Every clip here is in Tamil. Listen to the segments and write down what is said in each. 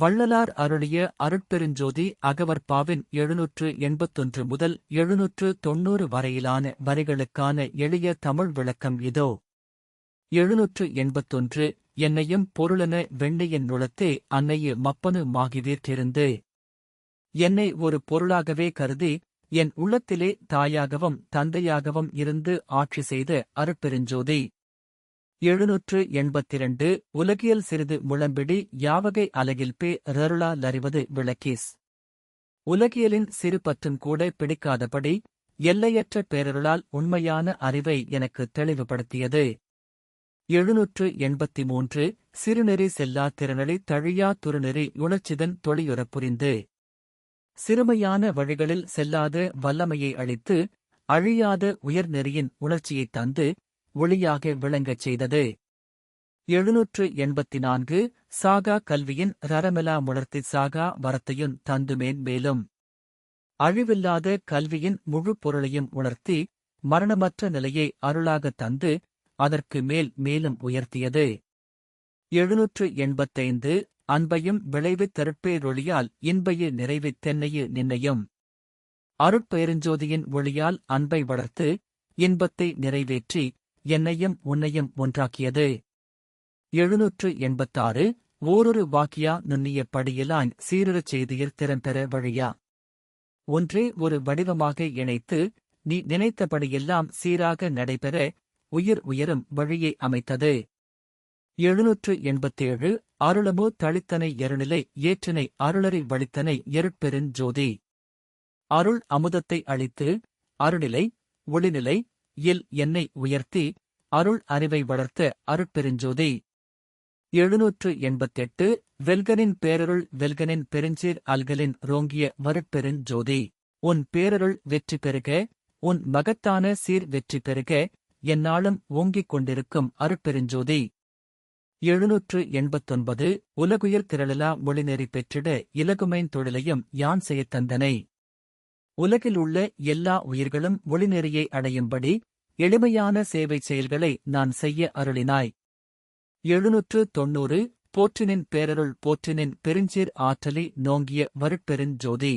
வள்ளலார் அருளிய அருட்பெருஞ்சோதி அகவற்பாவின் எழுநூற்று எண்பத்தொன்று முதல் எழுநூற்று தொன்னூறு வரையிலான வரிகளுக்கான எளிய தமிழ் விளக்கம் இதோ. எழுநூற்று எண்பத்தொன்று என்னையும் பொருளென வெண்ணையின் நுளத்தே அன்னையு மப்பனு மாகிவீர்த்திருந்து என்னை ஒரு பொருளாகவே கருதி என் உள்ளத்திலே தாயாகவும் தந்தையாகவும் இருந்து ஆட்சி செய்த அருட்பெருஞ்சோதி. எழுநூற்று எண்பத்திரண்டு உலகியல் சிறிது முழம்பிடி யாவகை அலகில் பே ரருளா லறிவது விளக்கீஸ். உலகியலின் சிறு பற்றும் கூட பிடிக்காதபடி எல்லையற்ற பேரருளால் உண்மையான அறிவை எனக்கு தெளிவுபடுத்தியது. எழுநூற்று எண்பத்தி மூன்று சிறுநெறி செல்லா திறனளி தழியா துருநெறி உணர்ச்சிதன் தொழியுறப் புரிந்து. சிறுமையான வழிகளில் செல்லாத வல்லமையை அளித்து அழியாத உயர்நெறியின் உணர்ச்சியைத் தந்து ஒளியாக விளங்கச் செய்தது. எழுநூற்று எண்பத்தி நான்கு சாகா கல்வியின் ரரமெலா முளர்த்தி சாகா வரத்தையும் தந்துமேன் மேலும். அழிவில்லாத கல்வியின் முழு பொருளையும் உணர்த்தி மரணமற்ற நிலையை அருளாகத் தந்து அதற்கு மேல் மேலும் உயர்த்தியது. எழுநூற்று எண்பத்தைந்து அன்பையும் விளைவு தருட்பேரொளியால் இன்பைய நிறைவு தென்னையு நின்னையும். அருட்பெருஞ்சோதியின் ஒளியால் அன்பை வளர்த்து இன்பத்தை நிறைவேற்றி என்னையும் உன்னையும் ஒன்றாக்கியது. எழுநூற்று எண்பத்தாறு ஓரொரு வாக்கியா நுண்ணிய படியிலான் சீரொரு செய்தியில் திறம்பெற வழியா. ஒன்றே ஒரு வடிவமாக இணைத்து நீ நினைத்தபடியெல்லாம் சீராக நடைபெற உயிர் உயரும் வழியை அமைத்தது. எழுநூற்று எண்பத்தேழு அருளமோ தளித்தனை எருநிலை ஏற்றினை அருளறி வளித்தனை எருட்பெருஞ் ஜோதி. அருள் அமுதத்தை அளித்து அருளிலை ஒளிநிலை இல் என்னை உயர்த்தி அருள் அறிவை வளர்த்த அருட்பெருஞ்சோதி. எழுநூற்று எண்பத்தெட்டு வெல்கனின் பேரருள் வெல்கனின் பெருஞ்சீர் அல்கலின் ரோங்கிய வருட்பெருஞ்சோதி. உன் பேரருள் வெற்றி பெறுக உன் மகத்தான சீர் வெற்றி பெறுக என்னாலும் ஓங்கிக் கொண்டிருக்கும் அருட்பெருஞ்சோதி. எழுநூற்று எண்பத்தொன்பது உலகுயர் திரளலா மொழிநெறி பெற்றிட இலகுமைன் தொழிலையும் யான் செய்யத் தந்தனை. உலகில் உள்ள எல்லா உயிர்களும் ஒளிநெறியை அடையும்படி எளிமையான சேவை செயல்களை நான் செய்ய அருளினாய். எழுநூற்று தொன்னூறு போற்றினின் பேரருள் போற்றினின் பெருஞ்சீர் ஆற்றலி நோங்கிய வருட்பெருஞ்சோதி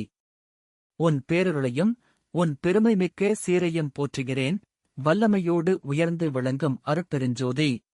உன் பேரருளையும் உன் பெருமைமிக்க சீரையும் போற்றுகிறேன் வல்லமையோடு உயர்ந்து விளங்கும் அருட்பெருஞ்சோதி